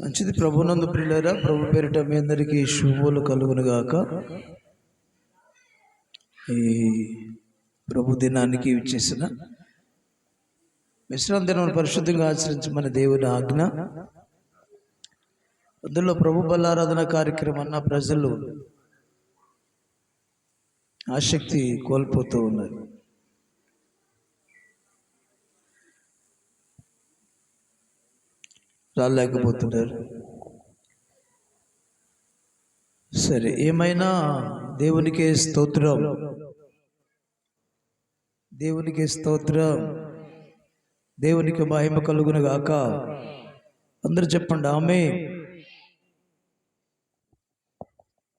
మంచిది ప్రభునందు ప్రియులరా ప్రభు పేరిట మీ అందరికీ శుభములు కలుగును గాక ఈ ప్రభు దినానికి ఇచ్చేసిన విశ్రాంతి దినం పరిశుద్ధంగా మన దేవుని ఆజ్ఞ. అందులో ప్రభు బలారాధన కార్యక్రమాన్న ప్రజలు ఆసక్తి కోల్పోతూ ఉన్నారు. రాలేకపోతున్నారు సరే ఏమైనా దేవునికే స్తోత్రం? దేవునికి స్తోత్రం. దేవునికి మహిమ కలుగును గాక. అందరు చెప్పండి ఆమె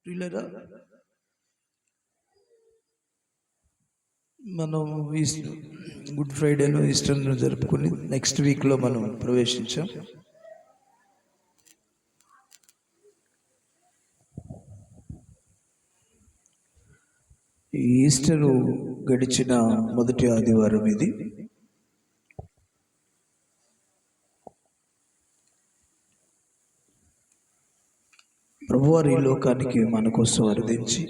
ప్రియులరా మనం ఈస్ట్ గుడ్ ఫ్రైడేను ఈస్టర్ను జరుపుకుని నెక్స్ట్ వీక్లో మనం ప్రవేశించాం. ఈస్టరు గడిచిన మొదటి ఆదివారం ఇది. ప్రభువారి లోకానికి మన కోసం అరుదించి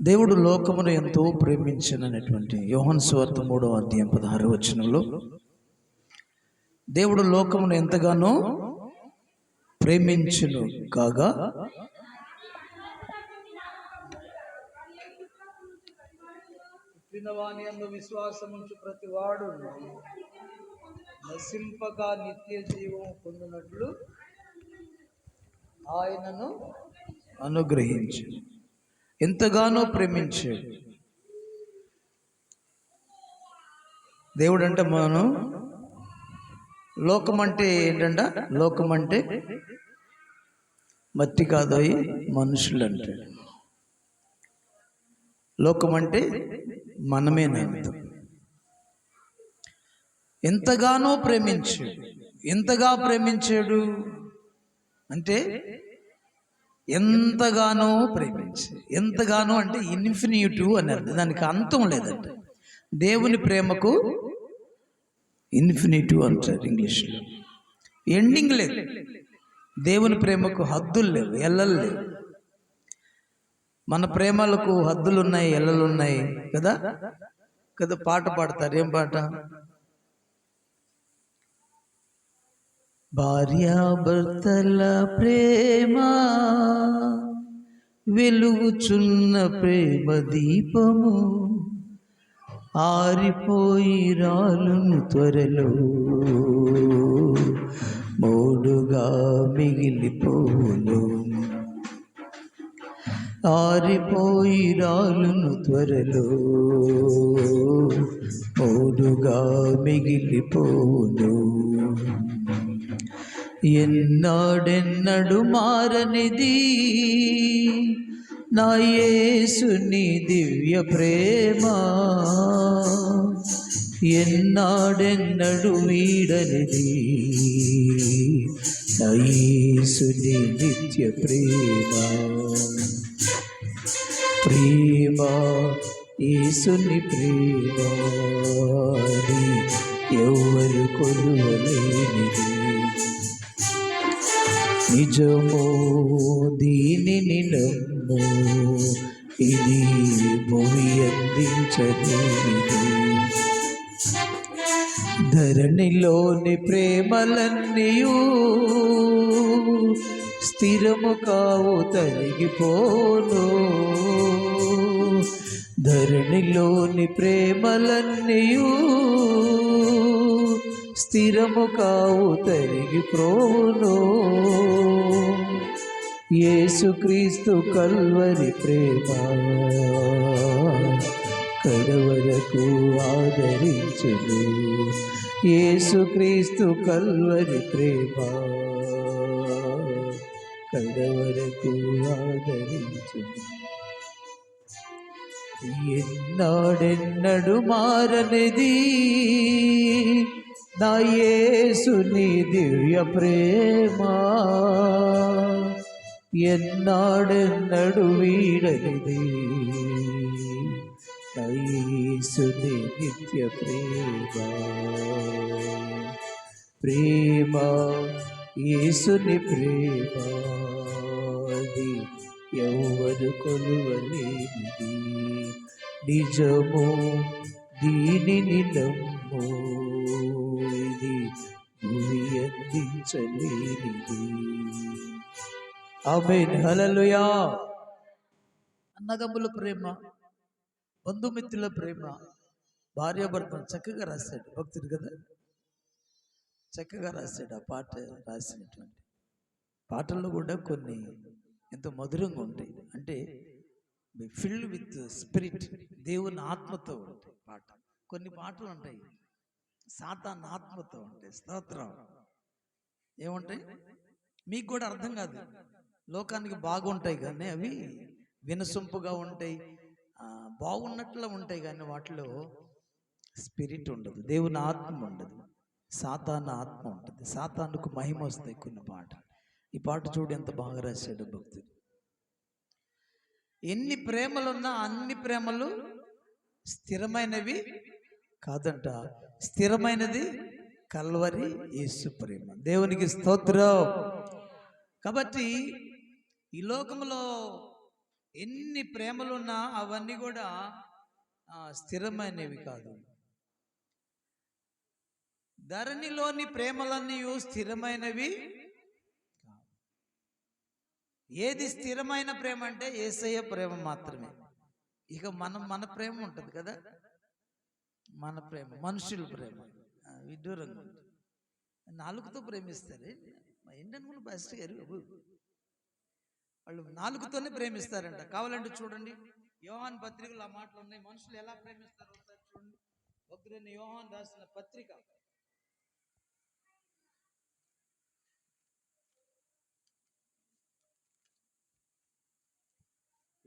దేవుడు లోకమును ఎంతో ప్రేమించినటువంటి యోహన్ స్వార్థ మూడవ అధ్యాయం పదహారు వచనంలో దేవుడు లోకమును ఎంతగానో ప్రేమించును కాగా పుట్టినవాని అందు విశ్వాసముంచు ప్రతి వాడు నశింపగా నిత్య జీవం పొందినట్లు ఆయనను అనుగ్రహించు. ఎంతగానో ప్రేమించాడు. దేవుడు అంటే మనం లోకం అంటే ఏంటంట? లోకం అంటే మట్టి కాదోయి మనుషులు అంటే లోకం అంటే మనమేనంత ఎంతగానో ప్రేమించాడు. ఎంతగా ప్రేమించాడు? అంటే ఎంతగానో ప్రేమించాడు. ఎంతగానో అంటే ఇన్ఫినిటివ్ అని అర్థం. దానికి అంతం లేదంట. దేవుని ప్రేమకు ఇన్ఫినిటివ్ అంటారు ఇంగ్లీష్లో. ఎండింగ్ లేదు. దేవుని ప్రేమకు హద్దులు లేవు. ఎల్లలు లేవు. మన ప్రేమలకు హద్దులు ఉన్నాయి ఎల్లలు ఉన్నాయి కదా? కదా పాట పాడతారు ఏం పాట? భార్యాభర్తల ప్రేమ వెలుగుచున్న ప్రేమ దీపము ఆరిపోయి రాలును త్వరలో మోడుగా మిగిలిపోను. ఆరిపోయి రాలును త్వరలో మోడుగా మిగిలిపోను ఎన్నాడెన్నడు మారనిది నా యేసుని దివ్య ప్రేమ ఎన్నాడెన్నడు వీడనిది నా యేసుని నిత్య ప్రేమ ప్రేమ యేసుని ప్రేమ ఎవరు కొలువలేనిది. నిజమో దీనిని నమ్ము ఇది భూమి అందించలేనిది. ధరణిలోని ప్రేమలన్నీయూ స్థిరము కావు తరిగిపోను ధరణిలోని ప్రేమలన్నీయు స్థిరము కావు తరిగిపోను యేసుక్రీస్తు కల్వరి ప్రేమ కడవరకు ఆదరించును. యేసుక్రీస్తు కల్వరి ప్రేమ కడవరకు ఆదరించును ఎన్నాడెన్నడు మారనిది నా యేసుని దివ్య ప్రేమ ఎన్నాడెన్నడు వీడనిది నా యేసుని నిత్య ఎవరు కొలువలేనిది. నిజము దీనిని నమ్ము ఇది భూమి అందించలేనిది. ఆమెన్. హలలుయా అన్నదమ్ముల ప్రేమ బంధుమిత్రుల ప్రేమ భార్యాభర్తను చక్కగా రాశాడు భక్తుడు కదా? చక్కగా రాశాడు ఆ పాట రాసినటువంటి. పాటల్లో కూడా కొన్ని ఎంతో మధురంగా ఉంటాయి. అంటే ఫిల్డ్ విత్ స్పిరిట్ దేవుని ఆత్మతో ఉంటాయి పాట. కొన్ని పాటలు ఉంటాయి సాతాన్ ఆత్మతో ఉంటాయి స్తోత్రం. ఏముంటాయి? మీకు కూడా అర్థం కాదు. లోకానికి బాగుంటాయి కానీ అవి వినసొంపుగా ఉంటాయి. బాగున్నట్లు ఉంటాయి కానీ వాటిలో స్పిరిట్ ఉండదు దేవుని ఆత్మ ఉండదు. సాతాన ఆత్మ ఉంటుంది. సాతానుకు మహిమ వస్తాయి కొన్ని పాట ఈ పాట చూడు ఎంత బాగా రాశాడు భక్తుడు. ఎన్ని ప్రేమలున్నా అన్ని ప్రేమలు స్థిరమైనవి కాదంట. స్థిరమైనది కల్వరి యేసు ప్రేమ. దేవునికి స్తోత్రం. కాబట్టి ఈ లోకంలో ఎన్ని ప్రేమలున్నా అవన్నీ కూడా స్థిరమైనవి కాదు. ధరణిలోని ప్రేమలన్నీ స్థిరమైనవి ఏది స్థిరమైన ప్రేమ అంటే ఏసయ్య ప్రేమ మాత్రమే. ఇక మనం మన ప్రేమ ఉంటుంది కదా? మన ప్రేమ మనుషుల ప్రేమ. విడ్డూరంగా ఉంటుంది. నాలుగుతో ప్రేమిస్తారు. మా బెస్ట్ గారు వాళ్ళు నాలుగుతోనే ప్రేమిస్తారంట. కావాలంటే చూడండి. యోహాన్ పత్రికలు ఆ మాటలు ఉన్నాయి. మనుషులు ఎలా ప్రేమిస్తారు ఒకసారి చూడండి. ఒకరిని యోహాన్ రాసిన పత్రిక.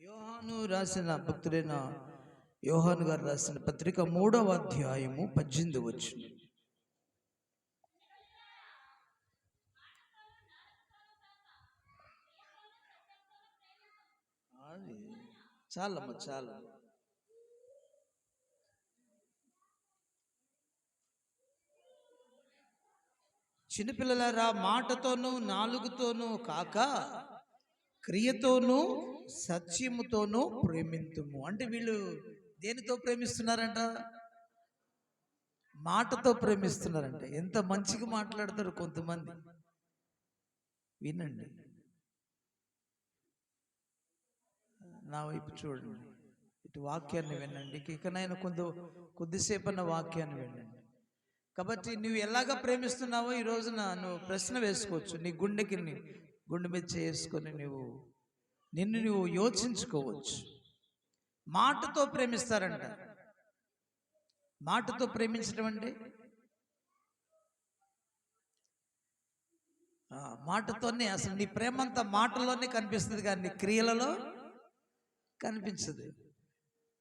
యోహాను రాసిన భక్తుడైన యోహాను గారు రాసిన పత్రిక మూడవ అధ్యాయము పద్దెనిమిది వచ్చింది అది చాలమ్మ చాలా చిన్నపిల్లలారా మాటతోనూ నాలుగుతోనూ కాక క్రియతోనూ సత్యముతోనూ ప్రేమింతుము. అంటే వీళ్ళు దేనితో ప్రేమిస్తున్నారంట? మాటతో ప్రేమిస్తున్నారంట. ఎంత మంచిగా మాట్లాడతారు కొంతమంది. వినండి. నా వైపు చూడండి. ఇటు వాక్యాన్ని వినండి. ఇకనైనా కొంత కొద్దిసేపు అన్న వాక్యాన్ని వినండి. కాబట్టి నువ్వు ఎలాగా ప్రేమిస్తున్నావో ఈ రోజున నువ్వు ప్రశ్న వేసుకోవచ్చు. నీ గుండెకి నీ గుండె మీద చేసుకొని నువ్వు నిన్ను నువ్వు యోచించుకోవచ్చు. మాటతో ప్రేమిస్తారంట. మాటతో ప్రేమించడం అంటే? మాటతోనే అసలు నీ ప్రేమంతా మాటలోనే కనిపిస్తుంది కానీ నీ క్రియలలో కనిపించదు.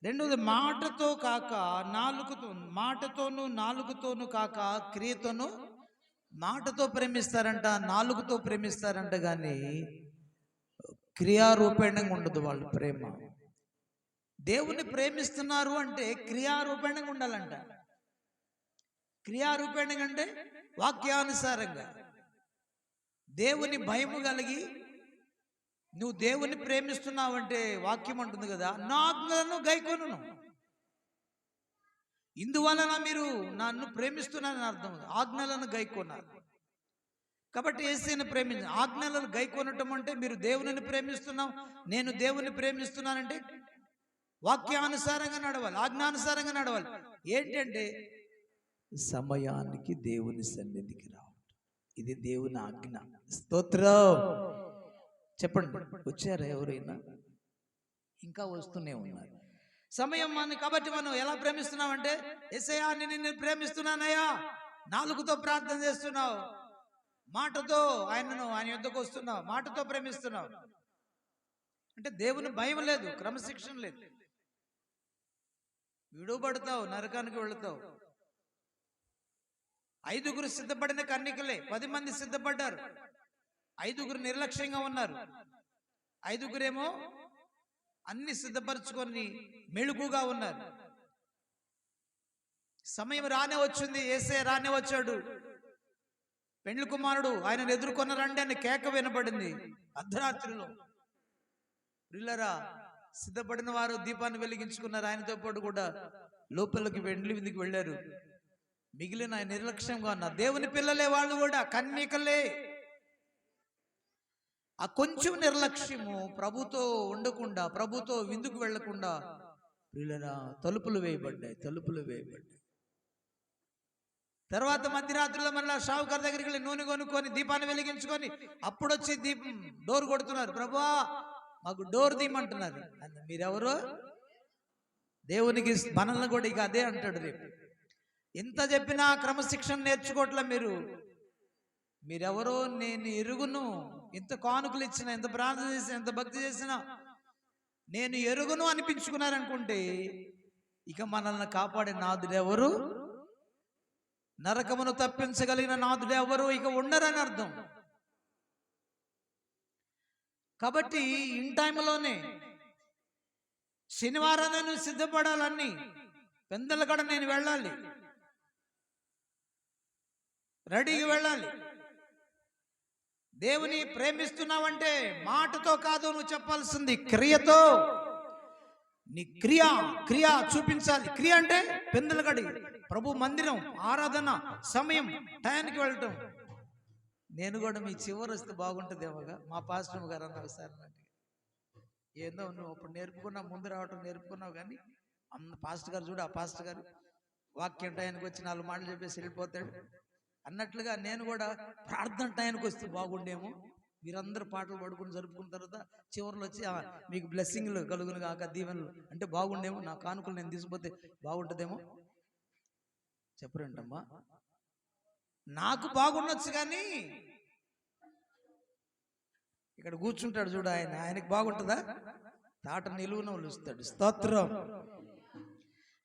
రెండోది మాటతో కాక నాలుగుతో మాటతోనూ నాలుగుతోనూ కాక క్రియతోనూ మాటతో ప్రేమిస్తారంట నాలుగుతో ప్రేమిస్తారంట కానీ క్రియారూపేణంగా ఉండదు వాళ్ళ ప్రేమ. దేవుని ప్రేమిస్తున్నారు అంటే క్రియారూపేణంగా ఉండాలంట. క్రియారూపేణంగా అంటే వాక్యానుసారంగా. దేవుని భయము కలిగి నువ్వు దేవుని ప్రేమిస్తున్నావంటే వాక్యం అంటుంది కదా నా ఆజ్ఞలను గైకొను ఇందువలన మీరు నన్ను ప్రేమిస్తున్నారని అర్థం ఆజ్ఞలను గైకొన్నారు. కాబట్టి ఏసీని ప్రేమించ ఆజ్ఞలను గైకొనటం అంటే మీరు దేవునిని ప్రేమిస్తున్నాం నేను దేవుని ప్రేమిస్తున్నానంటే వాక్యానుసారంగా నడవాలి ఆజ్ఞానుసారంగా నడవాలి. ఏంటంటే సమయానికి దేవుని సన్నిధికి రావడం ఇది దేవుని ఆజ్ఞ. స్తోత్రం. చెప్పండి వచ్చారా ఎవరైనా? ఇంకా వస్తూనే ఉన్నారు. సమయం మన కాబట్టి మనం ఎలా ప్రేమిస్తున్నామంటే ఎసయా నేను నిన్ను ప్రేమిస్తున్నానయ్యా. నాలుగుతో ప్రార్థన చేస్తున్నావు. మాటతో ఆయనను ఆయన యుద్ధకు వస్తున్నావు. మాటతో ప్రేమిస్తున్నావు. అంటే దేవుని భయం లేదు క్రమశిక్షణ లేదు. విడుబడతావు నరకానికి వెళతావు. ఐదుగురు సిద్ధపడిన కన్నికలే పది మంది సిద్ధపడ్డారు. ఐదుగురు నిర్లక్ష్యంగా ఉన్నారు. ఐదుగురేమో అన్ని సిద్ధపరచుకొని మెళుకుగా ఉన్నారు. సమయం రానే వచ్చింది ఏసే రానే వచ్చాడు. పెండ్లి కుమారుడు ఆయనను ఎదుర్కొన్న రండి అని కేక వినబడింది అర్ధరాత్రిలో. ప్రిల్లరా సిద్ధపడిన వారు దీపాన్ని వెలిగించుకున్నారు. ఆయనతో పాటు కూడా లోపలికి పెండ్లి విందుకు వెళ్ళారు. మిగిలిన ఆయన నిర్లక్ష్యంగా ఉన్నారు. దేవుని పిల్లలే వాళ్ళు కూడా కన్యకలే. ఆ కొంచెం నిర్లక్ష్యము ప్రభుతో ఉండకుండా ప్రభుతో విందుకు వెళ్ళకుండా ప్రియులరా తలుపులు వేయబడ్డాయి తలుపులు వేయబడ్డాయి. తర్వాత మధ్యరాత్రిలో మళ్ళీ షావుకార్ దగ్గరికి వెళ్ళి నూనె కొనుక్కొని దీపాన్ని వెలిగించుకొని అప్పుడు వచ్చి దీపం డోర్ కొడుతున్నారు. ప్రభా మాకు డోర్ తీయమంటున్నారు. అన్న మీరెవరు? దేవునికి మనల్ని కూడా ఇక అదే అంటాడు రేపు. ఎంత చెప్పినా క్రమశిక్షణ నేర్చుకోవట్లే మీరు. మీరెవరో నేను ఎరుగును. ఎంత కానుకలు ఇచ్చిన ఎంత ప్రార్థన చేసినా ఎంత భక్తి చేసినా నేను ఎరుగును అనిపించుకున్నారనుకుంటే ఇక మనల్ని కాపాడే నాదుడెవరు? నరకమును తప్పించగలిగిన నాదుడెవరు? ఇక ఉండరని అర్థం. కాబట్టి ఇన్ టైంలోనే శనివారం నేను సిద్ధపడాలని పెందల కూడా నేను వెళ్ళాలి. రెడీగా వెళ్ళాలి. దేవుని ప్రేమిస్తున్నావంటే మాటతో కాదు నువ్వు చెప్పాల్సింది క్రియతో. నీ క్రియ క్రియ చూపించాలి. క్రియ అంటే పెందలగడి ప్రభు మందిరం ఆరాధన సమయం టయానికి వెళ్ళటం. నేను కూడా మీ చివరి వస్తే బాగుంటుందేమోగా మా పాస్టర్ గారు అన్న ఒకసారి. ఏందో నువ్వు అప్పుడు నేర్పుకున్నావు ముందు రావటం నేర్పుకున్నావు కానీ అన్న పాస్టర్ గారు చూడు ఆ పాస్టర్ గారు వాక్యం టయానికి వచ్చి నాలుగు మాటలు చెప్పేసి వెళ్ళిపోతాడు. అన్నట్లుగా నేను కూడా ప్రార్థన టయానికి వస్తే బాగుండేమో. మీరందరూ పాటలు పడుకుని జరుపుకున్న తర్వాత చివరిలో వచ్చి మీకు బ్లెస్సింగ్లు కలుగును కాక దీవెనలు. అంటే బాగుండేమో. నా కానుకలు నేను తీసుకుపోతే బాగుంటుందేమో? చెప్పరేంటమ్మా. నాకు బాగుండొచ్చు కానీ ఇక్కడ కూర్చుంటాడు చూడు ఆయన. ఆయనకి బాగుంటుందా? తాట నిలువున ఒలుస్తాడు. స్తోత్రం.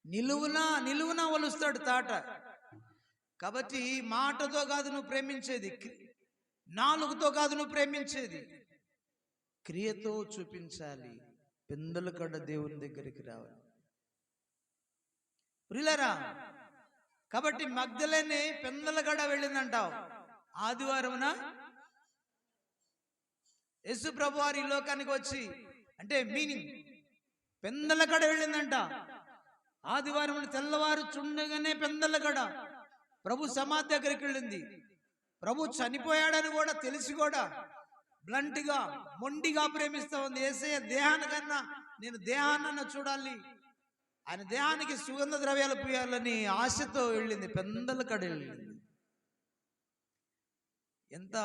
నిలువున నిలువున ఒలుస్తాడు తాట. కాబట్టి మాటతో కాదు నువ్వు ప్రేమించేది. నాలుగుతో కాదు నువ్వు ప్రేమించేది. క్రియతో చూపించాలి. పెందల కడ దేవుని దగ్గరికి రావాలి. ప్రిలరా కాబట్టి మగ్ధలేని పెందలగడ వెళ్ళిందంటావు. ఆదివారమున యేసు ప్రభు వారు లోకానికి వచ్చి అంటే మీనింగ్ పెందలగడ వెళ్ళిందంట. ఆదివారం తెల్లవారు చుండగానే పెందలగడ ప్రభు సమాధి దగ్గరికి వెళ్ళింది. ప్రభు చనిపోయాడని కూడా తెలిసి కూడా బ్లంట్గా మొండిగా ప్రేమిస్తా ఉంది. ఏసయ్య దేహానికన్నా నేను దేహాన్న చూడాలి. ఆయన దేహానికి సుగంధ ద్రవ్యాలు పూయాలని ఆశతో వెళ్ళింది. పెందల కడ వెళ్ళింది. ఎంత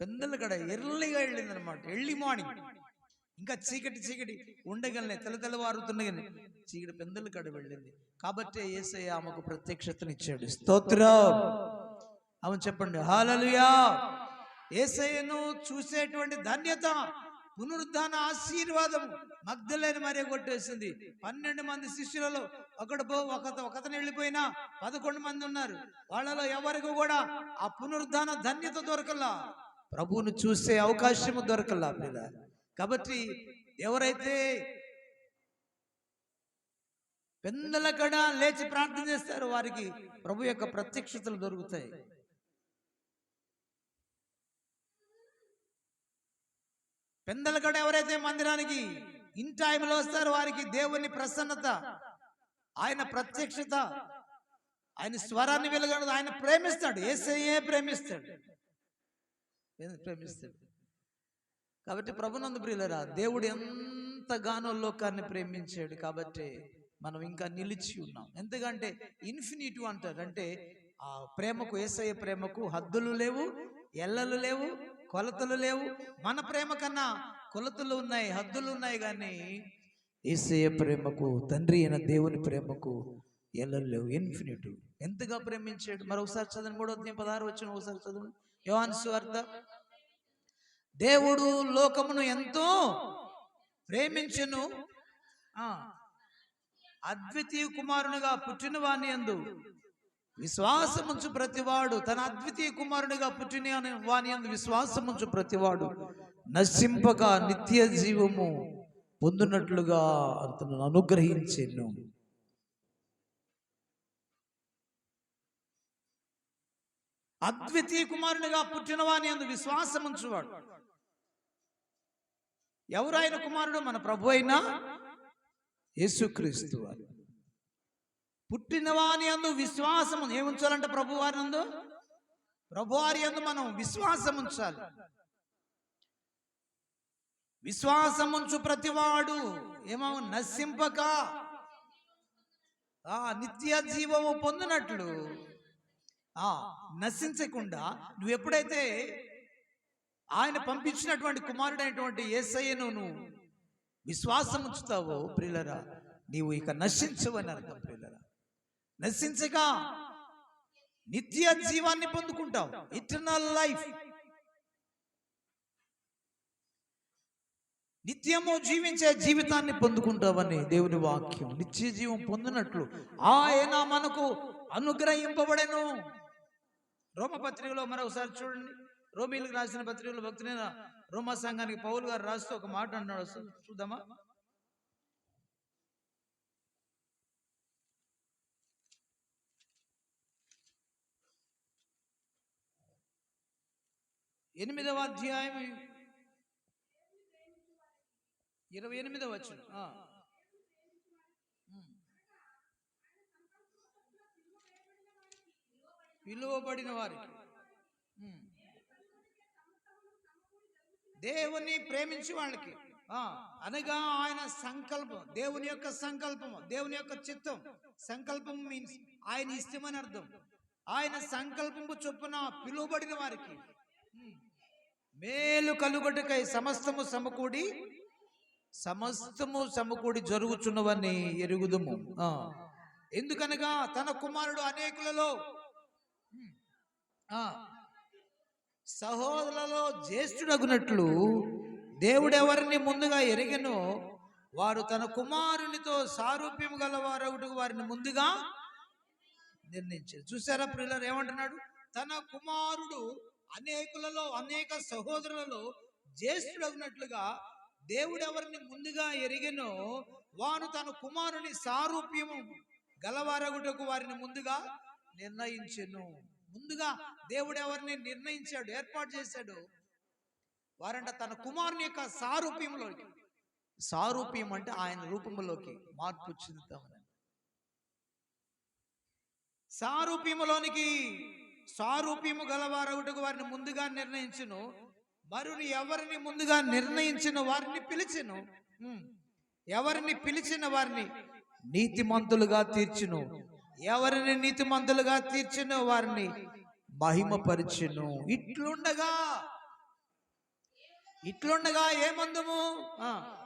పెందల కడ ఎర్లీగా వెళ్ళింది అనమాట ఎర్లీ మార్నింగ్. ఇంకా చీకటి చీకటి ఉండగలనే తెల్ల తెల్లవారుతుండగానే చీకటి పెందల కాడ వెళ్ళింది. కాబట్టి ఏసయ్య ఆమెకు ప్రత్యక్షతనిచ్చాడు. స్తోత్రం. అవును చెప్పండి హాలలుయా ఏసయ్యను చూసేటువంటి ధన్యత పునరుద్ధాన ఆశీర్వాదం మగ్ధులైన మరే కొట్టేసింది. పన్నెండు మంది శిష్యులలో ఒకడు పో ఒక ఒకతను వెళ్ళిపోయినా పదకొండు మంది ఉన్నారు. వాళ్ళలో ఎవరికి కూడా ఆ పునరుద్ధాన ధన్యత దొరకలా? ప్రభువును చూసే అవకాశము దొరకలా పిల్ల? కాబట్టి ఎవరైతే పెందల కడ లేచి ప్రార్థన చేస్తారో వారికి ప్రభు యొక్క ప్రత్యక్షతలు దొరుకుతాయి. పెందలగడ ఎవరైతే మందిరానికి ఇన్ టైంలో వస్తారో వారికి దేవుని ప్రసన్నత ఆయన ప్రత్యక్షత ఆయన స్వరాన్ని వెలుగడదు ఆయన ప్రేమిస్తాడు. ఏసయ్యే ప్రేమిస్తాడు. ప్రేమిస్తాడు. కాబట్టి ప్రభునందు ప్రియులరా దేవుడు ఎంతగానో లోకాన్ని ప్రేమించాడు కాబట్టి మనం ఇంకా నిలిచి ఉన్నాం. ఎందుకంటే ఇన్ఫినిటీ అంటారు. అంటే ఆ ప్రేమకు ఏసయ్య ప్రేమకు హద్దులు లేవు ఎల్లలు లేవు కొలతలు లేవు. మన ప్రేమ కన్నా కొలతలు ఉన్నాయి హద్దులు ఉన్నాయి కానీ ఏసయ్య ప్రేమకు తండ్రి అయిన దేవుని ప్రేమకు ఎల్లలు లేవు ఇన్ఫినిటీ. ఎంతగా ప్రేమించాడు? మరొకసారి చదవండి మూడో పదహారు వచ్చిన ఒకసారి చదవండి. యోహాను సువార్త దేవుడు లోకమును ఎంతో ప్రేమించెను. ఆ, అద్వితీయ కుమారునిగా పుట్టిన వాని ఎందు విశ్వాసముంచు ప్రతివాడు తన అద్వితీయ కుమారునిగా పుట్టిన వాణి వాని ఎందు విశ్వాసముంచు ప్రతివాడు నశింపక నిత్య జీవము పొందినట్లుగా అతను అనుగ్రహించాను. అద్వితీయ కుమారునిగా పుట్టినవాని అందు విశ్వాసముంచువాడు. ఎవరు ఆయన కుమారుడు మన ప్రభు అయినా? యేసుక్రీస్తు వారు. పుట్టినవాని అందు విశ్వాసం ఏముంచాలంటే ప్రభు వారి నందు ప్రభు వారి అందు మనం విశ్వాసం ఉంచాలి. విశ్వాసం ఉంచు ప్రతివాడు. ఏమో నశింపక. ఆ నిత్య జీవము పొందినట్లు. ఆ నశించకుండా నువ్వు ఎప్పుడైతే ఆయన పంపించినటువంటి కుమారుడైనటువంటి ఏసయ్యను నువ్వు విశ్వాసం ఉంచుతావో ప్రియులరా? నీవు ఇక నశించవని అర్థం ప్రియులరా. నశించక నిత్య జీవాన్ని పొందుకుంటావు. ఇటర్నల్ లైఫ్ నిత్యము జీవించే జీవితాన్ని పొందుకుంటావని దేవుని వాక్యం. నిత్య జీవం పొందినట్లు ఆయన మనకు అనుగ్రహింపబడెను. రోమపత్రికలో మరొకసారి చూడండి. రోమిలకు రాసిన పత్రికలో భక్తులైన రోమా సంఘానికి పౌలు గారు రాస్తూ ఒక మాట అన్నాడు చూద్దామా? ఎనిమిదవ అధ్యాయం ఇరవై ఎనిమిదవ వచ్చిన పిలువబడిన వారికి. దేవుని ప్రేమించి వాళ్ళకి. అనగా ఆయన సంకల్పం. దేవుని యొక్క సంకల్పము దేవుని యొక్క చిత్తం. సంకల్పం మీన్స్ ఆయన ఇష్టమని అర్థం. ఆయన సంకల్పము చొప్పున పిలువబడిన వారికి. మేలు కలుగొట్టుకై సమస్తము సమకూడి సమస్తము సమకూడి జరుగుచున్నవని ఎరుగుదుము. ఎందుకనగా తన కుమారుడు అనేకులలో ఆ, సహోదరులలో జ్యేష్ఠుడగునట్లు దేవుడెవరిని ముందుగా ఎరిగెనో వారు తన కుమారునితో సారూప్యం గల వారొకటి వారిని ముందుగా నిర్ణయించారు చూసారా ప్రిల్లర్ ఏమంటున్నాడు? తన కుమారుడు అనేకులలో అనేక సహోదరులలో జ్యేష్ఠుడగినట్లుగా దేవుడెవరిని ముందుగా ఎరిగినో వారు తన కుమారుని సారూప్యము గలవారగుటకు వారిని ముందుగా నిర్ణయించెను. ముందుగా దేవుడు ఎవరిని నిర్ణయించాడు ఏర్పాటు చేశాడు? వారంట తన కుమారుని యొక్క సారూప్యంలోకి. సారూప్యం అంటే ఆయన రూపంలోకి మార్పు చెందుతామని. సారూప్యములోనికి సారూప్యము గలవారగుటకు వారిని ముందుగా నిర్ణయించును. మరుని ఎవరిని ముందుగా నిర్ణయించిన వారిని పిలిచిను. ఎవరిని పిలిచిన వారిని నీతిమంతులుగా తీర్చును. ఎవరిని నీతిమంతులుగా తీర్చిన వారిని మహిమపరిచును. ఇట్లుండగా. ఇట్లుండగా ఏమందుము? మందుము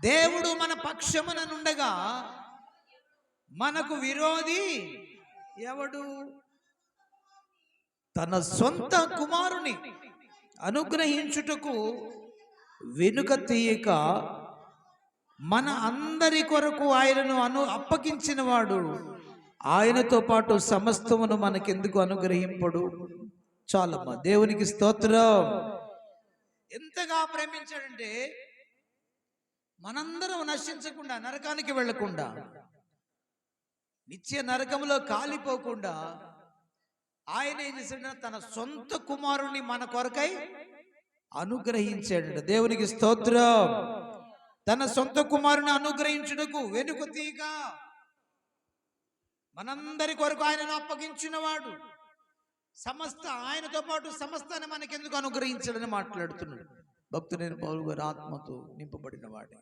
దేవుడు మన పక్షముననుండగా మనకు విరోధి ఎవడు? తన సొంత కుమారుని అనుగ్రహించుటకు వెనుక తీయక మన అందరి కొరకు ఆయనను అను అప్పగించిన వాడు ఆయనతో పాటు సమస్తమును మనకెందుకు అనుగ్రహింపడు? చాలమ్మా దేవునికి స్తోత్రం. ఎంతగా ప్రేమించాడంటే మనందరం నశించకుండా నరకానికి వెళ్ళకుండా నిత్య నరకంలో కాలిపోకుండా ఆయన ఏం చేశాడు తన సొంత కుమారుని మన కొరకై అనుగ్రహించాడు దేవునికి స్తోత్రం. తన సొంత కుమారుని అనుగ్రహించుటకు వెనుక తీగ. మనందరి కొరకు ఆయనను అప్పగించినవాడు. సమస్త ఆయనతో పాటు సమస్తాన్ని మనకెందుకు అనుగ్రహించడని మాట్లాడుతున్నాడు. భక్తుడైన పౌరు గారు ఆత్మతో నింపబడిన వాడే.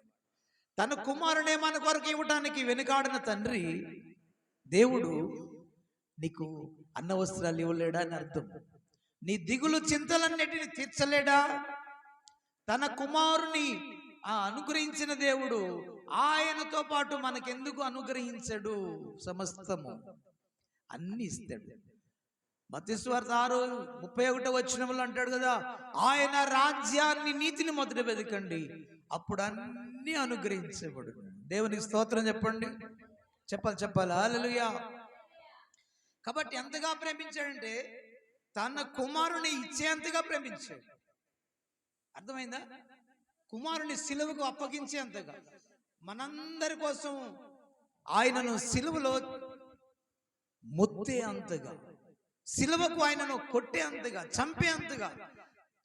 తన కుమారునే మన కొరకు ఇవ్వటానికి వెనుకాడిన తండ్రి దేవుడు నీకు అన్న వస్త్రాలు ఇవ్వలేడా అని అర్థం. నీ దిగులు చింతలన్నిటిని తీర్చలేడా? తన కుమారుని ఆ అనుగ్రహించిన దేవుడు ఆయనతో పాటు మనకెందుకు అనుగ్రహించడు? సమస్తము. అన్ని ఇస్తాడు. మతిస్వార్త ఆరు ముప్పై ఒకటో వచ్చినములు అంటాడు కదా ఆయన రాజ్యాన్ని నీతిని మొదట వెతకండి అప్పుడు అన్ని అనుగ్రహించబడు. దేవునికి స్తోత్రం చెప్పండి. చెప్పాలి చెప్పాలి. హల్లెలూయా. కాబట్టి ఎంతగా ప్రేమించాడంటే తన కుమారుని ఇచ్చేంతగా ప్రేమించాడు. అర్థమైందా? కుమారుని సిలువకు అప్పగించేంతగా మనందరి కోసం ఆయనను సిలువలో మొత్తే అంతగా సిలువకు ఆయనను కొట్టే అంతగా చంపే అంతగా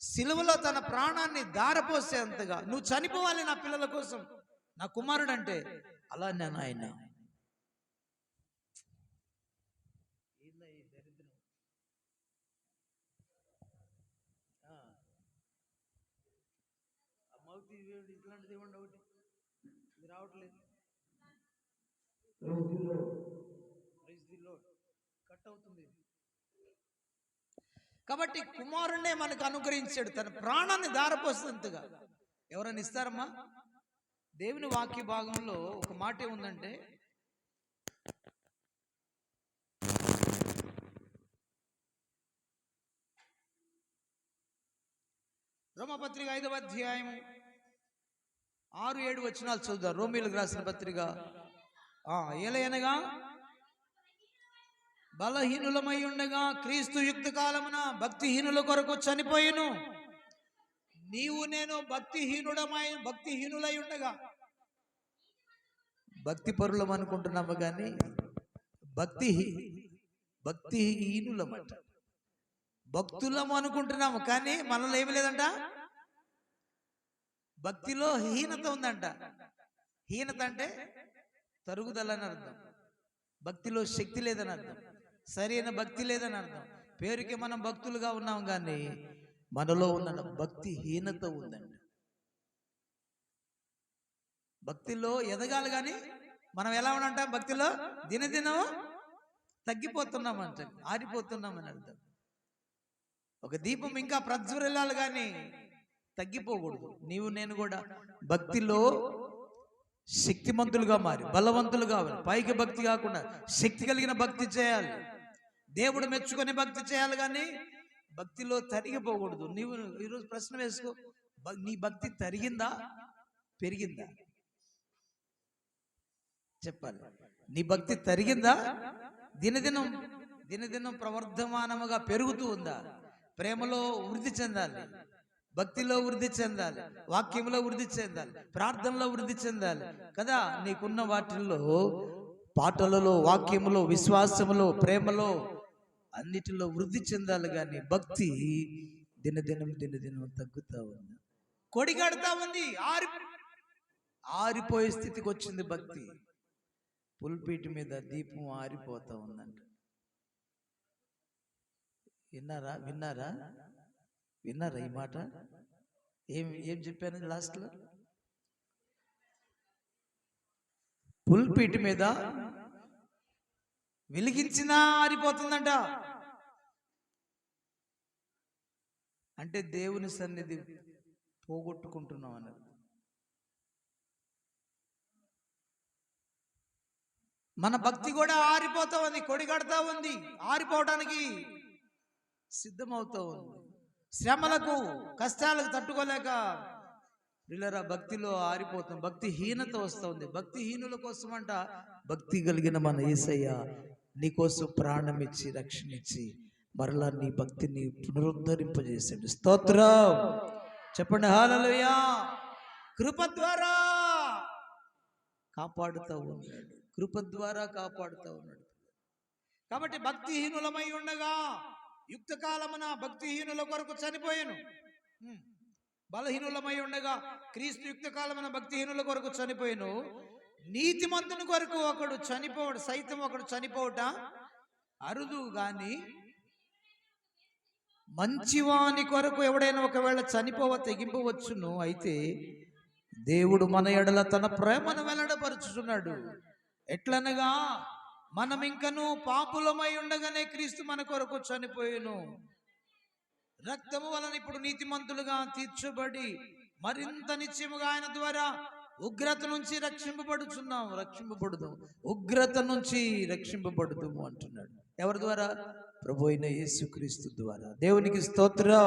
సిలువలో తన ప్రాణాన్ని దారపోసే అంతగా నువ్వు చనిపోవాలి నా పిల్లల కోసం నా కుమారుడు అంటే అలా నేను ఆయన ఇట్లాంటిది ఇవ్వండి ఒకటి ఇది రావట్లేదు కట్ అవుతుంది. కాబట్టి కుమారుణ్ణే మనకు అనుగ్రహించాడు. తన ప్రాణాన్ని దారపోసినంతగా. ఎవరైనా ఇస్తారమ్మా? దేవుని వాక్య భాగంలో ఒక మాట ఏముందంటే రోమపత్రిక ఐదవ అధ్యాయం ఆరు ఏడు వచనాలు చూద్దాం రోమిలకు రాసిన పత్రిక ఏలయనగా బలహీనులమై ఉండగా క్రీస్తు యుక్త కాలమున భక్తిహీనుల కొరకు చనిపోయిను. నీవు నేను భక్తిహీనుడమై భక్తిహీనులై ఉండగా భక్తి పరులం అనుకుంటున్నాము కానీ భక్తి భక్తిహీనులమట. భక్తులం అనుకుంటున్నాము కానీ మనలో ఏమి లేదంట? భక్తిలో హీనత ఉందంట. హీనత అంటే తరుగుదల అని అర్థం. భక్తిలో శక్తి లేదని అర్థం. సరైన భక్తి లేదని అర్థం. పేరుకి మనం భక్తులుగా ఉన్నాం కానీ మనలో ఉన్న భక్తి హీనత ఉందండి. భక్తిలో ఎదగాలి కానీ మనం ఎలా ఉండంటాం? భక్తిలో దినదినం తగ్గిపోతున్నాం అంటే ఆరిపోతున్నాం అని అర్థం. ఒక దీపం ఇంకా ప్రజ్వరిల్లాలి కానీ తగ్గిపోకూడదు. నీవు నేను కూడా భక్తిలో శక్తిమంతులుగా మారి బలవంతులుగా మారి పైకి భక్తి కాకుండా శక్తి కలిగిన భక్తి చేయాలి. దేవుడు మెచ్చుకొని భక్తి చేయాలి కానీ భక్తిలో తరిగిపోకూడదు నీవు ఈరోజు ప్రశ్న వేసుకో. నీ భక్తి తరిగిందా? పెరిగిందా? చెప్పాలి. నీ భక్తి తరిగిందా? దినదినం దినదినం ప్రవర్ధమానముగా పెరుగుతూ ఉందా? ప్రేమలో వృద్ధి చెందాలి. భక్తిలో వృద్ధి చెందాలి వాక్యంలో వృద్ధి చెందాలి ప్రార్థనలో వృద్ధి చెందాలి. కదా నీకున్న వాటిల్లో పాటలలో వాక్యములో విశ్వాసములో ప్రేమలో అన్నిటిలో వృద్ధి చెందాలి కానీ భక్తి దినదినం దినదినం తగ్గుతూ ఉంది. కొడిగడతా ఉంది ఆరి ఆరిపోయే స్థితికి వచ్చింది భక్తి. పుల్పీటి మీద దీపం ఆరిపోతా ఉందంట. విన్నారా విన్నారా? విన్నారా ఈ మాట? ఏం ఏం చెప్పాను లాస్ట్లో పుల్పీటి మీద వెలిగించినా ఆరిపోతుందంట. అంటే దేవుని సన్నిధి పోగొట్టుకుంటున్నాం అన్నది. మన భక్తి కూడా ఆరిపోతా ఉంది కొడిగడతా ఉంది ఆరిపోవటానికి సిద్ధమవుతా ఉంది. శ్రమలకు కష్టాలకు తట్టుకోలేక పిల్లరా భక్తిలో ఆరిపోతాం భక్తి హీనత వస్తుంది. భక్తి హీనుల కోసం అంట భక్తి కలిగిన మన ఏసయ్య నీకోసం ప్రాణం ఇచ్చి రక్షణ ఇచ్చి మరలా నీ భక్తిని పునరుద్ధరింపజేసాడు. స్తోత్రం! చెప్పండి హాలలుయా కృప ద్వారా కాపాడుతూ ఉన్నాడు. కృప ద్వారా కాపాడుతూ ఉన్నాడు. కాబట్టి భక్తిహీనులమై ఉండగా యుక్త కాలమున భక్తిహీనుల కొరకు చనిపోయాను. బలహీనులమై ఉండగా క్రీస్తు యుక్త కాలమున భక్తిహీనుల కొరకు చనిపోయాను. నీతిమంతుని కొరకు ఒకడు చనిపోవడు సైతం ఒకడు చనిపోవట అరుదు గాని మంచివాని కొరకు ఎవడైనా ఒకవేళ చనిపోవ తెగింపవచ్చును అయితే దేవుడు మన ఎడల తన ప్రేమను వెల్లడపరుచుతున్నాడు ఎట్లనగా మనం ఇంకను పాపులమై ఉండగానే క్రీస్తు మన కొరకు చనిపోయాను. రక్తము వలన ఇప్పుడు నీతిమంతులుగా తీర్చబడి మరింత నిత్యముగా ఆయన ద్వారా ఉగ్రత నుంచి రక్షింపబడుచున్నాం. రక్షింపబడుదు. ఉగ్రత నుంచి రక్షింపబడుదాము అంటున్నాడు. ఎవరి ద్వారా? ప్రభు అయిన యేసుక్రీస్తు ద్వారా. దేవునికి స్తోత్రం.